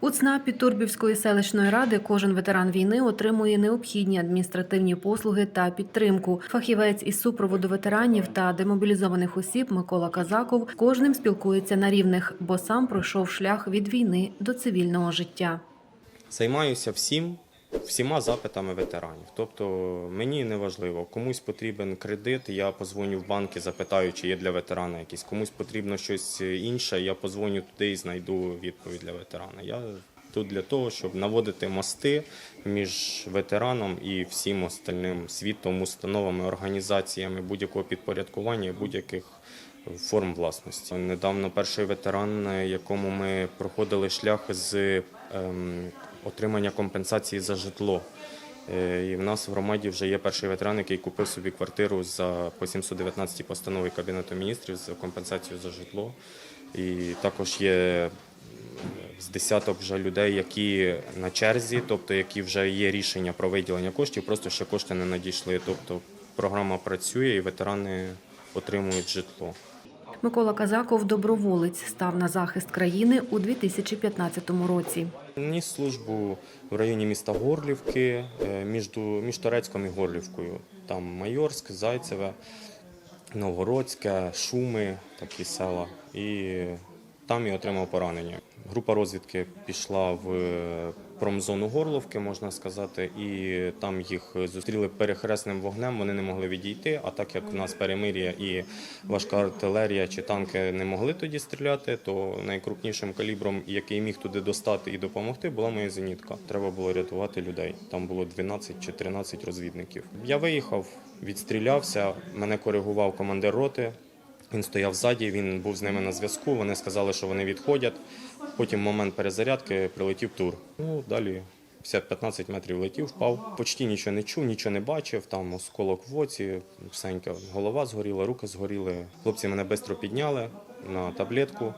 У ЦНАПі Турбівської селищної ради кожен ветеран війни отримує необхідні адміністративні послуги та підтримку. Фахівець із супроводу ветеранів та демобілізованих осіб Микола Казаков кожним спілкується на рівних, бо сам пройшов шлях від війни до цивільного життя. Займаюся всім, всіма запитами ветеранів. Тобто мені не важливо, комусь потрібен кредит, я позвоню в банк і запитаю, чи є для ветерана якийсь. Комусь потрібно щось інше, я позвоню туди і знайду відповідь для ветерана. Я тут для того, щоб наводити мости між ветераном і всім остальним світом, установами, організаціями будь-якого підпорядкування, будь-яких форм власності. Недавно перший ветеран, якому ми проходили шлях з ем, отримання компенсації за житло. Е, І в нас в громаді вже є перший ветеран, який купив собі квартиру за по 719 постанови Кабінету міністрів за компенсацію за житло. І також є з десяток вже людей, які на черзі, тобто які вже є рішення про виділення коштів, просто ще кошти не надійшли. Тобто програма працює і ветерани отримують житло. Микола Казаков доброволець став на захист країни у 2015 році. Ніс службу в районі міста Горлівки е, між, між Торецьком і Горлівкою. Там Майорськ, Зайцеве, Новгородське, Шуми, такі села. І там і отримав поранення. Група розвідки пішла в промзону Горловки, можна сказати, і там їх зустріли перехресним вогнем. Вони не могли відійти. А так як в нас перемир'я і важка артилерія чи танки не могли тоді стріляти, то найкрупнішим калібром, який міг туди достати і допомогти, була моя зенітка. Треба було рятувати людей. Там було 12 чи 13 розвідників. Я виїхав, відстрілявся. Мене коригував командир роти. Він стояв ззаді, він був з ними на зв'язку. Вони сказали, що вони відходять. Потім в момент перезарядки прилетів тур. Ну далі 50-15 метрів летів, впав. Почти нічого не чув, нічого не бачив. Там осколок в оці, всенька голова згоріла, руки згоріли. Хлопці мене швидко підняли на таблетку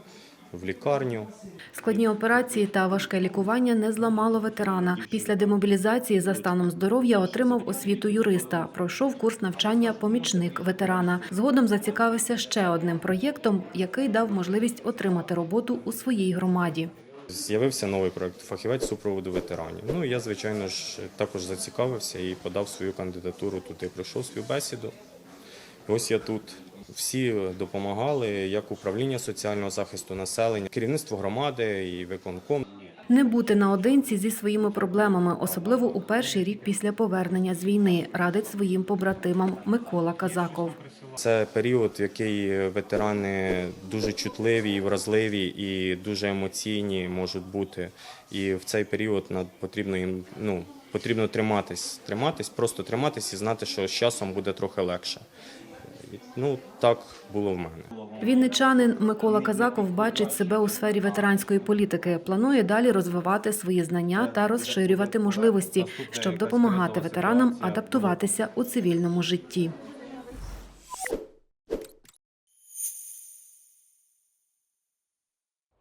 в лікарню. Складні операції та важке лікування не зламало ветерана. Після демобілізації за станом здоров'я отримав освіту юриста. Пройшов курс навчання помічник ветерана. Згодом зацікавився ще одним проєктом, який дав можливість отримати роботу у своїй громаді. З'явився новий проект фахівець супроводу ветеранів. Ну я, звичайно ж, також зацікавився і подав свою кандидатуру туди. Пройшов співбесіду. Ось я тут. Всі допомагали, як управління соціального захисту населення, керівництво громади і виконком. Не бути наодинці зі своїми проблемами, особливо у перший рік після повернення з війни, радить своїм побратимам Микола Казаков. Це період, в який ветерани дуже чутливі і вразливі, і дуже емоційні можуть бути. І в цей період потрібно їм ну, потрібно триматись, триматись, просто триматись і знати, що з часом буде трохи легше. Ну так було в мене. Вінничанин Микола Казаков бачить себе у сфері ветеранської політики. Планує далі розвивати свої знання та розширювати можливості, щоб допомагати ветеранам адаптуватися у цивільному житті.